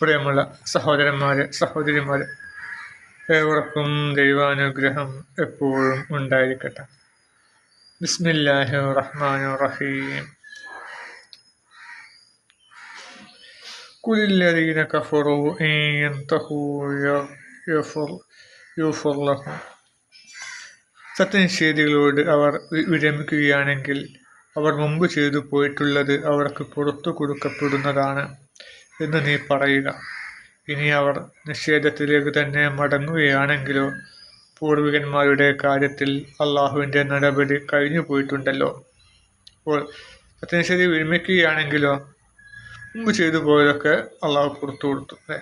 പ്രിയമുള്ള സഹോദരന്മാരെ സഹോദരിമാരെ ഏവർക്കും ദൈവാനുഗ്രഹം എപ്പോഴും ഉണ്ടായിരിക്കട്ടെ. ബിസ്മില്ലാഹി റഹ്മാൻ റഹീം കുലില്ലദീന കഫറു ലഹും. സത്യനിഷേധികളോട് അവർ വിരമിക്കുകയാണെങ്കിൽ അവർ മുമ്പ് ചെയ്തു പോയിട്ടുള്ളത് അവർക്ക് പുറത്തു കൊടുക്കപ്പെടുന്നതാണ്. എന്ന് നീ പറയുക. ഇനി അവർ നിഷേധത്തിലേക്ക് തന്നെ മടങ്ങുകയാണെങ്കിലോ പൂർവികന്മാരുടെ കാര്യത്തിൽ അള്ളാഹുവിന്റെ നടപടി കഴിഞ്ഞു പോയിട്ടുണ്ടല്ലോ. അപ്പോൾ സത്യനിഷേധി വിരമിക്കുകയാണെങ്കിലോ മുമ്പ് ചെയ്തു പോയതൊക്കെ അള്ളാഹു പുറത്തു കൊടുത്തു അല്ലേ?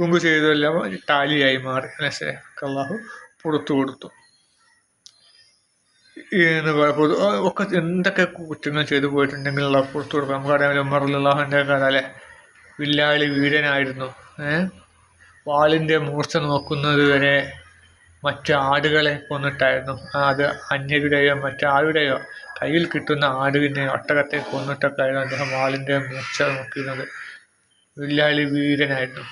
മുമ്പ് ചെയ്തതെല്ലാം ടാലിയായി മാറി മനസ്സിലായി അള്ളാഹു പുറത്തു കൊടുത്തു. എന്ന് പറയുമ്പോൾ ഒക്കെ എന്തൊക്കെ കുറ്റങ്ങൾ ചെയ്തു പോയിട്ടുണ്ടെങ്കിൽ അള്ളാഹു പുറത്തു കൊടുക്കാം. നമുക്കറിയാമല്ലോ ഉമർ അള്ളാഹുവിന്റെ കഥ അല്ലേ? വില്ലാളി വീരനായിരുന്നു. വാളിന്റെ മൂർച്ച നോക്കുന്നത് വരെ മറ്റ് ആടുകളെ കൊന്നിട്ടായിരുന്നു. അത് അന്യരുടെയോ മറ്റാരുടെയോ കയ്യിൽ കിട്ടുന്ന ആടുവിനെ ഒട്ടകത്തെ കൊന്നിട്ടൊക്കെ ആയിരുന്നു അദ്ദേഹം വാളിന്റെ മൂർച്ച നോക്കുന്നത്. വില്ലാളി വീരനായിരുന്നു.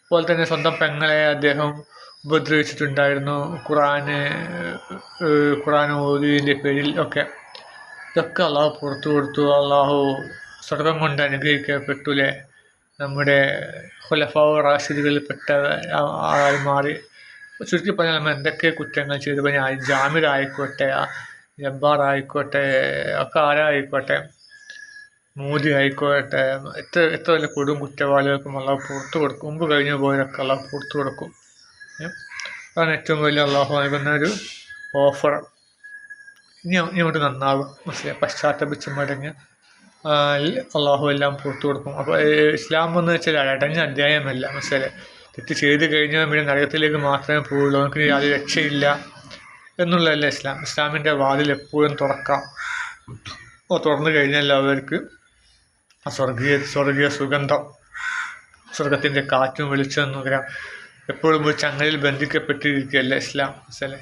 അതുപോലെ തന്നെ സ്വന്തം പെങ്ങളെ അദ്ദേഹം ഉപദ്രവിച്ചിട്ടുണ്ടായിരുന്നു. ഖുറാന് ഖുറാൻ ഓതിന്റെ പേരിൽ ഒക്കെ. ഇതൊക്കെ അള്ളാഹു പുറത്തു കൊടുത്തു. അള്ളാഹു സ്വർഗം കൊണ്ട് അനുഗ്രഹിക്കപ്പെട്ടുല്ലേ നമ്മുടെ ഖുലഫാവ് റാഷിദുകളിൽപ്പെട്ട പെട്ട ആളായി മാറി. ചുരുക്കി പറഞ്ഞാൽ നമ്മൾ എന്തൊക്കെ കുറ്റങ്ങൾ ചെയ്തു. പറഞ്ഞാൽ ജാമിർ ആയിക്കോട്ടെ ജബ്ബാർ ആയിക്കോട്ടെ ഒക്കെ ആരായിക്കോട്ടെ മോദി ആയിക്കോട്ടെ എത്ര എത്ര വലിയ കൊടും കുറ്റവാളികൾക്കും അള്ളാഹു പുറത്തു കൊടുക്കും. മുമ്പ് കഴിഞ്ഞു പോയതൊക്കെ അള്ളാഹു പുറത്തു കൊടുക്കും? അതാണ് ഏറ്റവും വലിയ അള്ളാഹു നൽകുന്ന ഒരു ഓഫർ. ഇനി ഇങ്ങോട്ട് നന്നാകും മനസ്സിലായി പശ്ചാത്തപിച്ച് മടങ്ങി. അള്ളാഹു എല്ലാം പുറത്തു കൊടുക്കും. അപ്പോൾ ഇസ്ലാം എന്ന് വെച്ചാൽ അടഞ്ഞ അധ്യായമല്ല മനസ്സിലെ തെറ്റ് ചെയ്ത് കഴിഞ്ഞാൽ പിന്നെ നരകത്തിലേക്ക് മാത്രമേ പോവുള്ളൂ. നമുക്ക് യാതൊരു രക്ഷയില്ല എന്നുള്ളതല്ല ഇസ്ലാം. ഇസ്ലാമിന്റെ വാതിൽ എപ്പോഴും തുറക്കാം. ഓ തുറന്നു കഴിഞ്ഞാൽ അവർക്ക് ആ സ്വർഗീയ സ്വർഗീയ സുഗന്ധം സ്വർഗത്തിന്റെ കാറ്റും വെളിച്ചം നുകരാം എപ്പോഴും ഒരു ചങ്ങലിൽ ബന്ധിക്കപ്പെട്ടിരിക്കുകയല്ല ഇസ്ലാം. മനസ്സിലെ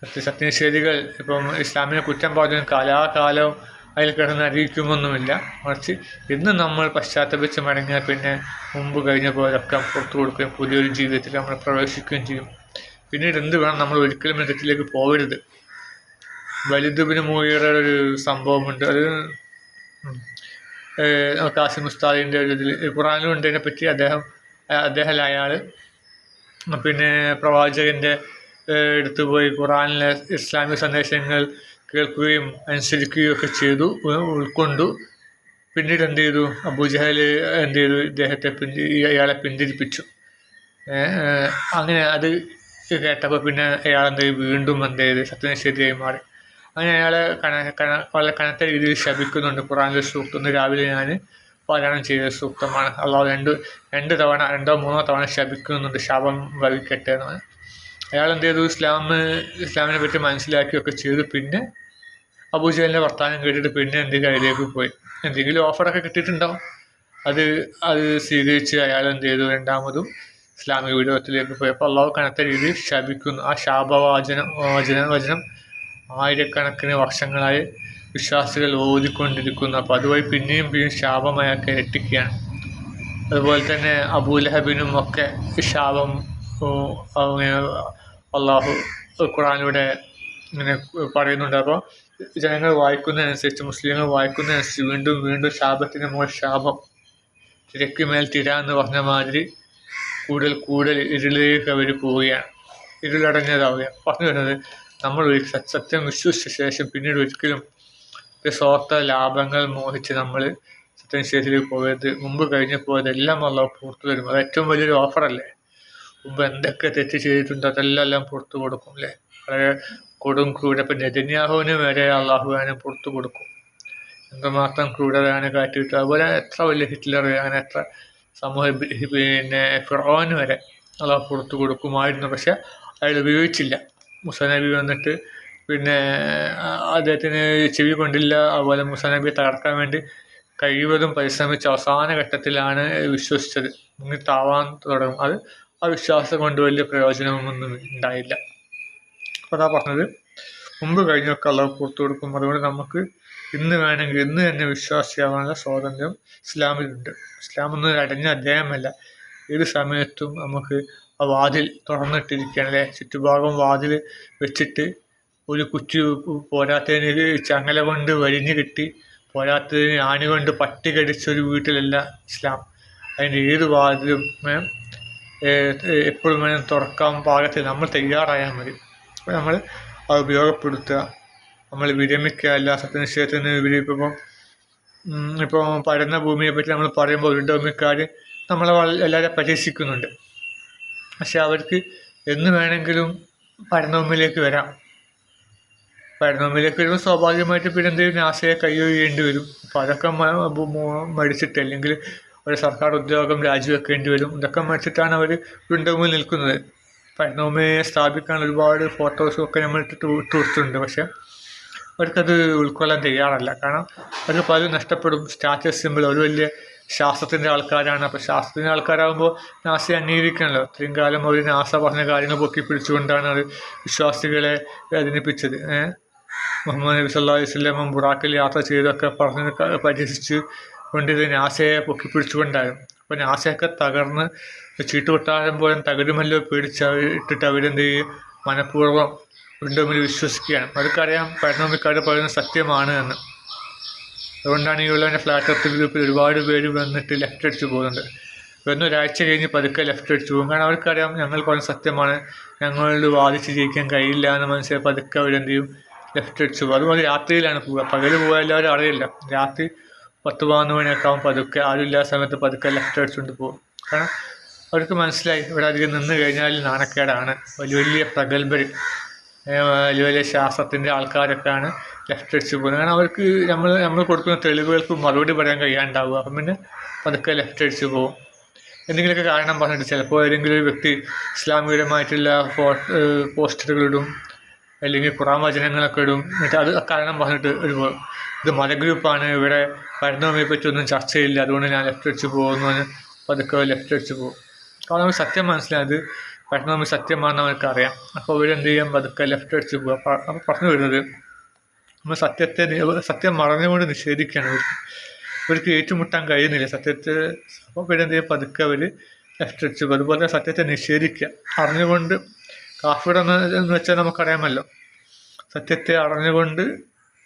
സത്യ സത്യനിഷേധികൾ ഇപ്പം ഇസ്ലാമിനെ കുറ്റം പറഞ്ഞു കാലാകാലവും അതിൽ കിടന്ന് അറിയിക്കുമൊന്നുമില്ല മറിച്ച് ഇന്ന് നമ്മൾ പശ്ചാത്തപിച്ച് മടങ്ങിയാൽ പിന്നെ മുമ്പ് കഴിഞ്ഞ പോലൊക്കെ പുറത്തു കൊടുക്കുകയും പുതിയൊരു ജീവിതത്തിൽ നമ്മൾ പ്രവേശിക്കുകയും ചെയ്യും. പിന്നീട് എന്ത് വേണം നമ്മൾ ഒരിക്കലും ഇടത്തിലേക്ക് പോകരുത്. വലുതുബിന് മൂവിയുടെ ഒരു സംഭവമുണ്ട്. അത് കാസിം ഉസ്താദിന്റെ ഒരു ഇതിൽ ഖുറാനിലും ഉണ്ട് ഇതിനെപ്പറ്റി അദ്ദേഹം അഹ് അദ്ദേഹം അയാൾ പിന്നെ പ്രവാചകന്റെ ഏഹ് അടുത്ത് പോയി ഖുറാനിലെ ഇസ്ലാമിക സന്ദേശങ്ങൾ കേൾക്കുകയും അനുസരിക്കുകയും ഒക്കെ ചെയ്തു ഉൾക്കൊണ്ടു. പിന്നീട് എന്ത് ചെയ്തു? അബൂജഹൽ എന്ത് ചെയ്തു? ഇദ്ദേഹത്തെ പിന്തി ഇയാളെ പിന്തിരിപ്പിച്ചു. അങ്ങനെ അത് കേട്ടപ്പോൾ പിന്നെ അയാൾ എന്ത് വീണ്ടും എന്ത് ചെയ്ത്? സത്യനിഷേധിയായി മാറി. അങ്ങനെ അയാളെ കന കന വളരെ കനത്ത രീതിയിൽ ശപിക്കുന്നുണ്ട് ഖുറാനിലെ സൂക്തം. രാവിലെ ഞാൻ പാരായണം ചെയ്ത സൂക്തമാണ്. അള്ളാഹു രണ്ട് രണ്ട് തവണ രണ്ടോ മൂന്നോ തവണ ശപിക്കുന്നുണ്ട്. ശാപം വഹിക്കട്ടെ എന്ന്. അയാൾ എന്ത് ചെയ്തു? ഇസ്ലാം ഇസ്ലാമിനെ പറ്റി മനസ്സിലാക്കിയൊക്കെ ചെയ്തു. പിന്നെ അബൂജഹലിന്റെ വർത്തമാനം കേട്ടിട്ട് പിന്നെ എന്തെങ്കിലും അതിലേക്ക് പോയി. എന്തെങ്കിലും ഓഫറൊക്കെ കിട്ടിയിട്ടുണ്ടാവും അത് അത് സ്വീകരിച്ച് അയാൾ എന്ത് ചെയ്തു? രണ്ടാമതും ഇസ്ലാമിക വിരോധത്തിലേക്ക് പോയപ്പോൾ അള്ളാഹു കനത്ത രീതിയിൽ ശപിക്കുന്നു. ആ ശാപവാചനം വചന വചനം ആയിരക്കണക്കിന് വർഷങ്ങളായി വിശ്വാസികൾ ഓതിക്കൊണ്ടിരിക്കുന്നു. അപ്പോൾ അതുവഴി പിന്നെയും പിന്നെയും ശാപം അയാൾക്ക് ഇരട്ടിക്കുകയാണ്. അതുപോലെ തന്നെ അബൂലഹബിനും ഒക്കെ ശാപം അള്ളാഹു ഖുറാനിലൂടെ ഇങ്ങനെ പറയുന്നുണ്ട്. അപ്പോൾ ജനങ്ങൾ വായിക്കുന്നതനുസരിച്ച് മുസ്ലിങ്ങൾ വായിക്കുന്നതനുസരിച്ച് വീണ്ടും വീണ്ടും ശാപത്തിന് മുകൾ ശാപം തിരക്ക് മേൽ തിര എന്ന് പറഞ്ഞ മാതിരി കൂടുതൽ കൂടുതൽ ഇരുളിലേക്ക് അവർ പോവുകയാണ്. ഇരുളടഞ്ഞതാവുകയാണ്. പറഞ്ഞു വരുന്നത് നമ്മൾ സത്യം വിശ്വസിച്ച ശേഷം പിന്നീട് ഒരിക്കലും സ്വാർത്ഥ ലാഭങ്ങൾ മോഹിച്ച് നമ്മൾ സത്യനിഷേധത്തിലേക്ക് പോയത് മുമ്പ് കഴിഞ്ഞ് പോയതെല്ലാം അള്ളാഹു പുറത്തു വരും അത് ഏറ്റവും വലിയൊരു ഓഫറല്ലേ മുമ്പ് എന്തൊക്കെ തെറ്റ് ചെയ്തിട്ടുണ്ടോ അതെല്ലാം പുറത്തു കൊടുക്കും അല്ലേ വളരെ കൊടും ക്രൂര ഇപ്പം നെതന്യാഹുവിന് വരെ അള്ളാഹുവിനെ പുറത്തു കൊടുക്കും. എന്തുമാത്രം ക്രൂരതയാണ് കാട്ടിയിട്ട് അതുപോലെ എത്ര വലിയ ഹിറ്റ്ലർ അങ്ങനെ എത്ര സമൂഹ പിന്നെ ഫിറോന് വരെ അള്ളാഹു പുറത്തു കൊടുക്കുമായിരുന്നു. പക്ഷെ അയാൾ ഉപയോഗിച്ചില്ല. മുസനബി വന്നിട്ട് പിന്നെ അദ്ദേഹത്തിന് ചെവി കൊണ്ടില്ല. അതുപോലെ മുസനബിയെ തകർക്കാൻ വേണ്ടി കഴിവതും പരിശ്രമിച്ച അവസാന ഘട്ടത്തിലാണ് വിശ്വസിച്ചത്. മുങ്ങി താവാൻ തുടങ്ങും. അത് ആ വിശ്വാസം കൊണ്ട് വലിയ പ്രയോജനമൊന്നും ഉണ്ടായില്ല. അപ്പോൾ അതാ പറഞ്ഞത്. മുമ്പ് കഴിഞ്ഞൊക്കെ അള്ളാഹു പുറത്തു കൊടുക്കും. അതുകൊണ്ട് നമുക്ക് ഇന്ന് വേണമെങ്കിൽ ഇന്ന് തന്നെ വിശ്വാസിയാവാനുള്ള സ്വാതന്ത്ര്യം ഇസ്ലാമിലുണ്ട്. ഇസ്ലാം ഒന്നും അടഞ്ഞ അധ്യായമല്ല. ഏത് സമയത്തും നമുക്ക് ആ വാതിൽ തുറന്നിട്ടിരിക്കുകയാണ് അല്ലേ ചുറ്റുഭാഗം വാതിൽ വെച്ചിട്ട് ഒരു കുറ്റി പോരാത്തതിന് ചങ്ങല കൊണ്ട് വരിഞ്ഞ് കിട്ടി പോരാത്തതിന് ആണി കൊണ്ട് പട്ടി കടിച്ചൊരു വീട്ടിലല്ല ഇസ്ലാം. അതിന്റെ ഏത് വാതിലും എപ്പോഴും വേണം തുറക്കാൻ പാകത്തിൽ നമ്മൾ തയ്യാറായാൽ മതി. അപ്പോൾ നമ്മൾ അത് ഉപയോഗപ്പെടുത്തുക. നമ്മൾ വിരമിക്കുക അല്ല സത്യനിശ്ചയത്തിന് വിരമിക്കുമ്പോൾ. ഇപ്പോൾ പരന്ന ഭൂമിയെ പറ്റി നമ്മൾ പറയുമ്പോൾ ഉരുണ്ടഭൂമിക്കാർ നമ്മളെ എല്ലാവരും പരീക്ഷിക്കുന്നുണ്ട്. പക്ഷെ അവർക്ക് എന്ന് വേണമെങ്കിലും പരന്നഭൂമിയിലേക്ക് വരാം. പരന്നഭൂമിയിലേക്ക് വരുമ്പോൾ സ്വാഭാവികമായിട്ട് പിന്നെ എന്തെങ്കിലും നാസയെ ചെയ്യേണ്ടി വരും. അപ്പോൾ അതൊക്കെ മടിച്ചിട്ട് അല്ലെങ്കിൽ ഒരു സർക്കാർ ഉദ്യോഗം രാജിവെക്കേണ്ടി വരും. ഇതൊക്കെ മറിച്ചിട്ടാണ് അവർ വീണ്ടും നിൽക്കുന്നത്. പരിണോമയെ സ്ഥാപിക്കാൻ ഒരുപാട് ഫോട്ടോസും ഒക്കെ നമ്മൾ ഇട്ടിട്ട് പക്ഷെ അവർക്കത് ഉൾക്കൊള്ളാൻ തയ്യാറല്ല. കാരണം അവർക്ക് പലരും നഷ്ടപ്പെടും. സ്റ്റാറ്റസ് സിമ്പിൾ ഒരു വലിയ ശാസ്ത്രത്തിന്റെ ആൾക്കാരാണ്. അപ്പോൾ ശാസ്ത്രത്തിന്റെ ആൾക്കാരാകുമ്പോൾ നാസയെ അംഗീകരിക്കണമല്ലോ. ഇത്രയും കാലം അവർ നാസ പറഞ്ഞ കാര്യങ്ങൾ പൊക്കി പിടിച്ചുകൊണ്ടാണ് അത് വിശ്വാസികളെ വേദനിപ്പിച്ചത്. മുഹമ്മദ് നബി സല്ലാ വസ്ലം ബുറാക്കിൽ യാത്ര ചെയ്തൊക്കെ പറഞ്ഞ് പരിഹസിച്ച് കൊണ്ടിത് നാസയെ പൊക്കി പിടിച്ചുകൊണ്ടായിരുന്നു അപ്പോൾ നാസയൊക്കെ തകർന്ന് ചീട്ടുകൊട്ടാരം പോലും തകരുമല്ലോ പേടിച്ച് ഇട്ടിട്ട് അവരെന്ത് ചെയ്യും? മനഃപൂർവം വീണ്ടും വിശ്വസിക്കുകയാണ്. അവർക്കറിയാം പരനോമിക്കാർ പറയുന്നത് സത്യമാണ് എന്ന്. അതുകൊണ്ടാണ് ഈ ഉള്ളവന്റെ ഫ്ലാറ്റ് എർത്ത് ഗ്രൂപ്പിൽ ഒരുപാട് പേര് വന്നിട്ട് ലെഫ്റ്റ് അടിച്ച് പോകുന്നുണ്ട് വന്ന് ഒരാഴ്ച കഴിഞ്ഞ് പതുക്കെ ലെഫ്റ്റ് അടിച്ച് പോകും. കാരണം അവർക്കറിയാം ഞങ്ങൾ പറഞ്ഞ സത്യമാണ്. ഞങ്ങളോട് വാദിച്ച് ജയിക്കാൻ കഴിയില്ല എന്ന് മനസ്സിലായി പതുക്കെ അവരെന്ത് ചെയ്യും? ലെഫ്റ്റ് അടിച്ച് പോകും. അതുപോലെ രാത്രിയിലാണ് പോവുക. പകൽ പോകാൻ എല്ലാവരും അറിയില്ല. രാത്രി പത്ത് പതിനൊന്ന് മണിയൊക്കെ ആകും പതുക്കെ ആരുമില്ലാ സമയത്ത് പതുക്കെ ലെഫ്റ്റ് അടിച്ചുകൊണ്ട് പോകും. കാരണം അവർക്ക് മനസ്സിലായി ഇവിടെ അധികം നിന്ന് കഴിഞ്ഞാൽ നാണക്കേടാണ്. വലിയ വലിയ പ്രഗത്ഭർ വലിയ വലിയ ശാസ്ത്രത്തിന്റെ ആൾക്കാരൊക്കെയാണ് ലെഫ്റ്റ് അടിച്ച് പോകുന്നത്. കാരണം അവർക്ക് നമ്മൾ നമ്മൾ കൊടുക്കുന്ന തെളിവുകൾക്ക് മറുപടി പറയാൻ കഴിയാണ്ടാവുക അപ്പം പിന്നെ പതുക്കെ ലെഫ്റ്റ് അടിച്ച് പോകും. എന്തെങ്കിലുമൊക്കെ കാരണം പറഞ്ഞിട്ട് ചിലപ്പോൾ ഏതെങ്കിലും ഒരു വ്യക്തി ഇസ്ലാമികരമായിട്ടുള്ള ഫോ പോസ്റ്ററുകളിടും അല്ലെങ്കിൽ ഖുറാൻ വചനങ്ങളൊക്കെ ഇടും. എന്നിട്ട് അത് കാരണം പറഞ്ഞിട്ട് ഒരു ഇത് മതഗ്രൂപ്പാണ് ഇവിടെ ഭരണഭൂമിയെ പറ്റിയൊന്നും ചർച്ചയില്ല. അതുകൊണ്ട് ഞാൻ ലെഫ്റ്റ് അടിച്ച് പോകുന്നു പതുക്കെ ലെഫ്റ്റ് അടിച്ച് പോകും. അപ്പോൾ നമുക്ക് സത്യം മനസ്സിലായത് നമ്മൾ സത്യമാണെന്ന് അറിയാം അപ്പോൾ ഇവരെന്ത് ചെയ്യാൻ പതുക്കെ ലെഫ്റ്റ് അടിച്ച് പോകുക അപ്പോൾ പറഞ്ഞു വരുന്നത് നമ്മൾ സത്യത്തെ സത്യം മറഞ്ഞുകൊണ്ട് നിഷേധിക്കുകയാണ്. ഇവർക്ക് ഇവർക്ക് ഏറ്റുമുട്ടാൻ കഴിയുന്നില്ല സത്യത്തെ. അപ്പോൾ ഇവരെന്ത് ചെയ്യും? പതുക്കെ അവർ ലെഫ്റ്റ് അടിച്ച് പോകും. അതുപോലെ സത്യത്തെ നിഷേധിക്കുക. അറിഞ്ഞുകൊണ്ട് കാഫിയുടെ എന്ന് വെച്ചാൽ നമുക്കറിയാമല്ലോ. സത്യത്തെ അറിഞ്ഞുകൊണ്ട്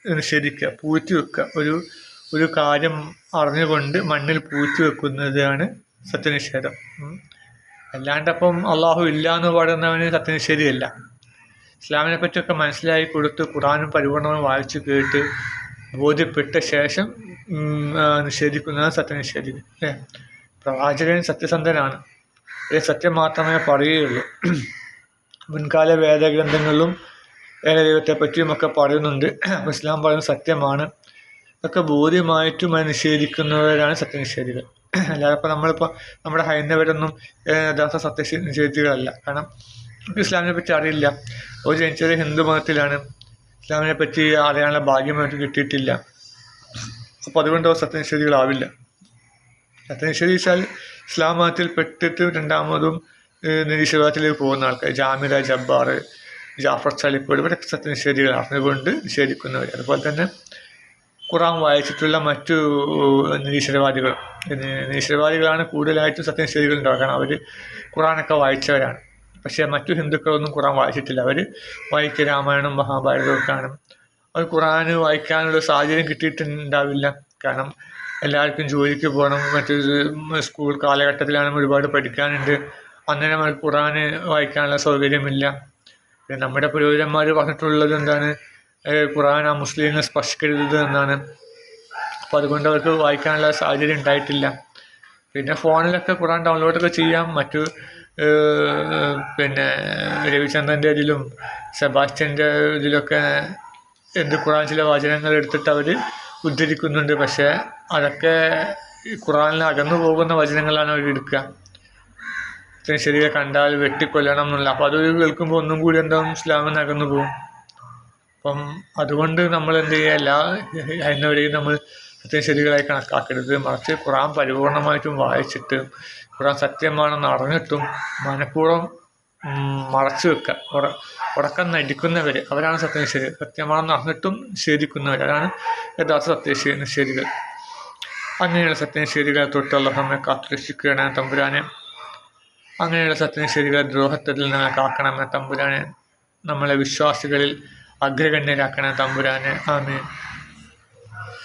നിഷേധിക്കുക. പൂഴ്ത്തി വെക്കുക. ഒരു ഒരു കാര്യം അറിഞ്ഞുകൊണ്ട് മണ്ണിൽ പൂഴ്ത്തി വെക്കുന്നതാണ് സത്യനിഷേധം. അല്ലാണ്ടപ്പം അള്ളാഹു ഇല്ല എന്ന് പറയുന്നവന് സത്യനിഷേധിയല്ല. ഇസ്ലാമിനെ പറ്റിയൊക്കെ മനസ്സിലാക്കി കൊടുത്ത് ഖുറാനും പരിപൂർണമായി വായിച്ചു കേട്ട് ബോധ്യപ്പെട്ട ശേഷം നിഷേധിക്കുന്നതാണ് സത്യനിഷേധി. അല്ലേ പ്രവാചകൻ സത്യസന്ധനാണ്. അതേ സത്യം മാത്രമേ പറയുകയുള്ളൂ. മുൻകാല വേദഗ്രന്ഥങ്ങളിലും ഏകദൈവത്തെ പറ്റിയുമൊക്കെ പറയുന്നുണ്ട്. ഇസ്ലാം പറയുന്നത് സത്യമാണ്. ഇതൊക്കെ ബോധ്യമായിട്ടും അത് നിഷേധിക്കുന്നവരാണ് സത്യനിഷേധികൾ. അല്ലാതെ ഇപ്പോൾ നമ്മളിപ്പോൾ നമ്മുടെ ഹൈന്ദവരൊന്നും യഥാർത്ഥ സത്യ നിഷേധികളല്ല. കാരണം നമുക്ക് ഇസ്ലാമിനെ പറ്റി അറിയില്ല. ഒരു ജനിച്ചത് ഹിന്ദു മതത്തിലാണ്. ഇസ്ലാമിനെ പറ്റി അറിയാനുള്ള ഭാഗ്യം അവർക്ക് കിട്ടിയിട്ടില്ല. അപ്പോൾ അതുകൊണ്ട് സത്യനിഷേധികളാവില്ല. സത്യനിഷേധിച്ചാൽ ഇസ്ലാം മതത്തിൽ പെട്ടിട്ട് രണ്ടാമതും നിരീശ്വരത്തിലേക്ക് പോകുന്ന ആൾക്കാർ ജാമിറ ജബ്ബാർ ജാഫർ ചളിപ്പോട് ഇവരൊക്കെ നിഷേധികൾ അറിഞ്ഞുകൊണ്ട് നിഷേധിക്കുന്നവർ അതുപോലെ തന്നെ ഖുറാൻ വായിച്ചിട്ടുള്ള മറ്റു നിരീശ്വരവാദികൾ. നിരീശ്വരവാദികളാണ് കൂടുതലായിട്ടും സത്യനിഷേധികൾ ഉണ്ടാവുക. കാരണം അവർ ഖുറാനൊക്കെ വായിച്ചവരാണ്. പക്ഷേ മറ്റു ഹിന്ദുക്കളൊന്നും ഖുറാൻ വായിച്ചിട്ടില്ല. അവർ വായിക്കുക രാമായണം മഹാഭാരതമൊക്കെയാണ്. അവർ ഖുറാൻ വായിക്കാനുള്ള സാഹചര്യം കിട്ടിയിട്ടുണ്ടാവില്ല. കാരണം എല്ലാവർക്കും ജോലിക്ക് പോകണം മറ്റു സ്കൂൾ കാലഘട്ടത്തിലാണെങ്കിൽ ഒരുപാട് പഠിക്കാനുണ്ട്. അന്നേരം അവർ ഖുറാൻ വായിക്കാനുള്ള സൗകര്യമില്ല. നമ്മുടെ പുരോഹിതന്മാർ പറഞ്ഞിട്ടുള്ളത് എന്താണ്? ഖുറാൻ ആ മുസ്ലിങ്ങളെ സ്പർശിക്കരുത് എന്നാണ്. അപ്പോൾ അതുകൊണ്ട് അവർക്ക് വായിക്കാനുള്ള സാഹചര്യം ഉണ്ടായിട്ടില്ല. പിന്നെ ഫോണിലൊക്കെ ഖുറാൻ ഡൗൺലോഡൊക്കെ ചെയ്യാം. മറ്റു പിന്നെ രവിചന്ദ്രന്റെ ഇതിലും സെബാസ്റ്റ്യന്റെ ഇതിലൊക്കെ എന്ത് ഖുറാൻ ചില വചനങ്ങൾ എടുത്തിട്ട് അവർ ഉദ്ധരിക്കുന്നുണ്ട്. പക്ഷേ അതൊക്കെ ഖുറാനിൽ അകന്നു പോകുന്ന വചനങ്ങളാണ് അവർ എടുക്കുക. ശരിയെ കണ്ടാൽ വെട്ടിക്കൊല്ലണം എന്നുള്ള. അപ്പോൾ അത് കേൾക്കുമ്പോൾ ഒന്നും കൂടി എന്താവും ഇസ്ലാമിൽ അകന്നു പോകും. അപ്പം അതുകൊണ്ട് നമ്മൾ എന്ത് ചെയ്യുക? എല്ലാ എന്നവരെയും നമ്മൾ സത്യശരികളായി കണക്കാക്കരുത്. മറിച്ച് ഖുറാൻ പരിപൂർണമായിട്ടും വായിച്ചിട്ട് ഖുറാൻ സത്യമാണെന്ന് അറിഞ്ഞിട്ടും മനഃപൂർവം മറച്ചു വെക്കുക. ഉറ ഉറക്കം നടിക്കുന്നവർ അവരാണ് സത്യനിഷേധി. സത്യമാണെന്ന് അറിഞ്ഞിട്ടും നിഷേധിക്കുന്നവർ അതാണ് യഥാർത്ഥ സത്യനിഷേ നിഷേധികൾ. അങ്ങനെയുള്ള സത്യനിഷേധികളെ തൊട്ടുള്ള നമ്മെ കാത്തുരക്ഷിക്കുകയാണ്. തമ്പുരാനെ അങ്ങനെയുള്ള സത്യനിഷേധികളെ ദ്രോഹത്തിൽ നിന്ന് കാക്കണമെന്ന് തമ്പുരാനെ നമ്മളെ വിശ്വാസികളിൽ അഗ്രഗണ്യരാക്കണ തമ്പുരാനെ. ആമേ